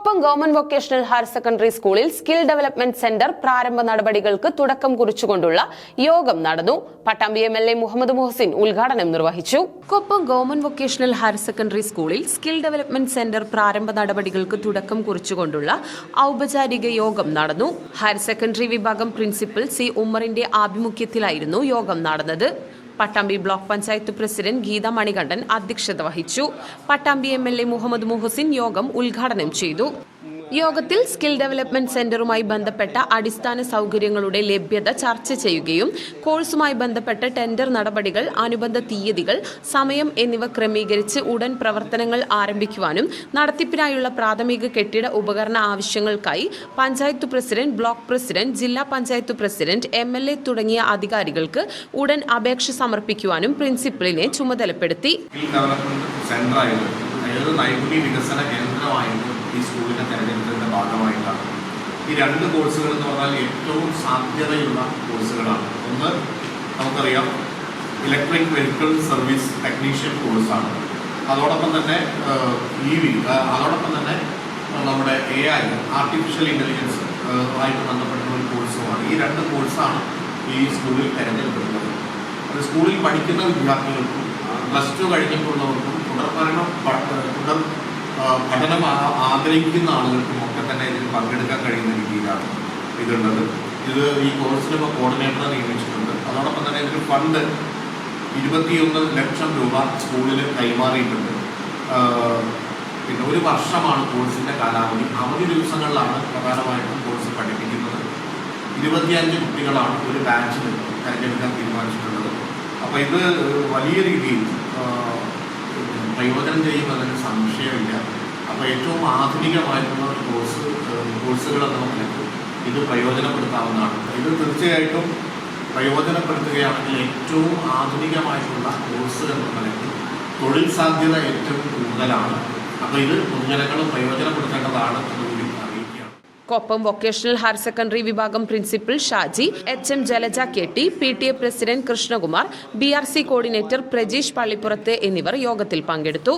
Koppam government vocational higher secondary സ്കൂളിൽ skill development centre പ്രാരംഭ നടപടികൾക്ക് തുടക്കം കുറിച്ചുകൊണ്ടുള്ള യോഗം നടന്നു. Pattambi M L A Muhammad Muhsin ഉദ്ഘാടനം നിർവഹിച്ചു. Koppam government vocational higher secondary സ്കൂളിൽ സ്കിൽ ഡെവലപ്മെന്റ് സെന്റർ പ്രാരംഭ നടപടികൾക്ക് തുടക്കം കുറിച്ചുകൊണ്ടുള്ള ഔപചാരിക യോഗം നടന്നു. ഹയർ സെക്കൻഡറി വിഭാഗം പ്രിൻസിപ്പൽ സി ഉമ്മറിന്റെ ആഭിമുഖ്യത്തിലായിരുന്നു യോഗം നടന്നത്. പട്ടാമ്പി ബ്ലോക്ക് പഞ്ചായത്ത് പ്രസിഡന്റ് ഗീത മണികണ്ഠൻ അധ്യക്ഷത വഹിച്ചു. Pattambi M L A Muhammad Muhsin യോഗം ഉദ്ഘാടനം ചെയ്തു. യോഗത്തിൽ സ്കിൽ ഡെവലപ്മെന്റ് സെന്ററുമായി ബന്ധപ്പെട്ട അടിസ്ഥാന സൗകര്യങ്ങളുടെ ലഭ്യത ചർച്ച ചെയ്യുകയും കോഴ്സുമായി ബന്ധപ്പെട്ട ടെൻഡർ നടപടികൾ അനുബന്ധ തീയതികൾ സമയം എന്നിവ ക്രമീകരിച്ച് ഉടൻ പ്രവർത്തനങ്ങൾ ആരംഭിക്കുവാനും നടത്തിപ്പിനായുള്ള പ്രാഥമിക കെട്ടിട ഉപകരണ ആവശ്യങ്ങൾക്കായി പഞ്ചായത്ത് പ്രസിഡന്റ് ബ്ലോക്ക് പ്രസിഡന്റ് ജില്ലാ panchayat president M L A തുടങ്ങിയ അധികാരികൾക്ക് ഉടൻ അപേക്ഷ സമർപ്പിക്കുവാനും പ്രിൻസിപ്പലിനെ ചുമതലപ്പെടുത്തി. ഏത് നൈപുണ്യ വികസന കേന്ദ്രമായിട്ട് ഈ സ്കൂളിനെ തിരഞ്ഞെടുത്തതിന്റെ ഭാഗമായിട്ടാണ്. ഈ രണ്ട് കോഴ്സുകൾ എന്ന് പറഞ്ഞാൽ ഏറ്റവും സാധ്യതയുള്ള കോഴ്സുകളാണ് ഒന്ന് നമുക്കറിയാം ഇലക്ട്രിക് വെഹിക്കിൾ സർവീസ് ടെക്നീഷ്യൻ കോഴ്സാണ് അതോടൊപ്പം തന്നെ ഇ വി അതോടൊപ്പം തന്നെ നമ്മുടെ എ ഐ ആർട്ടിഫിഷ്യൽ ഇന്റലിജൻസ് ആയിട്ട് ബന്ധപ്പെട്ടുള്ള ഒരു കോഴ്സുമാണ് ഈ രണ്ട് കോഴ്സാണ് ഈ സ്കൂളിൽ തിരഞ്ഞെടുക്കുന്നത് അത് സ്കൂളിൽ പഠിക്കുന്ന വിദ്യാർത്ഥികൾക്കും പ്ലസ് ടു കഴിഞ്ഞിട്ടുള്ളവർക്കും തുടർ പഠനം തുടർ പഠനം ആഗ്രഹിക്കുന്ന ആളുകൾക്കും ഒക്കെ തന്നെ ഇതിൽ പങ്കെടുക്കാൻ കഴിയുന്ന രീതിയിലാണ് ഇതുള്ളത്. ഇത് ഈ കോഴ്സിന് ഇപ്പോൾ കോർഡിനേറ്ററെ നിയമിച്ചിട്ടുണ്ട്. അതോടൊപ്പം തന്നെ ഇതിന് ഫണ്ട് ഇരുപത്തിയൊന്ന് ലക്ഷം രൂപ സ്കൂളിന് കൈമാറിയിട്ടുണ്ട്. പിന്നെ ഒരു വർഷമാണ് കോഴ്സിന്റെ കാലാവധി. അവധി ദിവസങ്ങളിലാണ് പ്രധാനമായിട്ടും കോഴ്സ് പഠിപ്പിക്കുന്നത്. ഇരുപത്തിയഞ്ച് കുട്ടികളാണ് ഒരു ബാച്ചിൽ തിരഞ്ഞെടുക്കാൻ തീരുമാനിച്ചിട്ടുള്ളത്. അപ്പോൾ ഇത് വലിയ രീതിയിൽ പ്രയോജനം ചെയ്യുമെന്നതിന് സംശയമില്ല. അപ്പോൾ ഏറ്റവും ആധുനികമായിട്ടുള്ള ഒരു കോഴ്സ് കോഴ്സുകൾ നമുക്ക് ഇത് പ്രയോജനപ്പെടുത്താവുന്നതാണ്. ഇത് തീർച്ചയായിട്ടും പ്രയോജനപ്പെടുത്തുകയാണെങ്കിൽ ഏറ്റവും ആധുനികമായിട്ടുള്ള കോഴ്സുകൾ എന്ന തൊഴിൽ സാധ്യത ഏറ്റവും കൂടുതലാണ്. അപ്പോൾ ഇത് പൊതുജനങ്ങൾ പ്രയോജനപ്പെടുത്തേണ്ടതാണ് കൊപ്പം വൊക്കേഷണൽ ഹയർ സെക്കൻഡറി വിഭാഗം principal Shaji H M Jalaja K T P T A president Krishnakumar B R C coordinator Prajeesh Pallippurath എന്നിവർ യോഗത്തിൽ പങ്കെടുത്തു.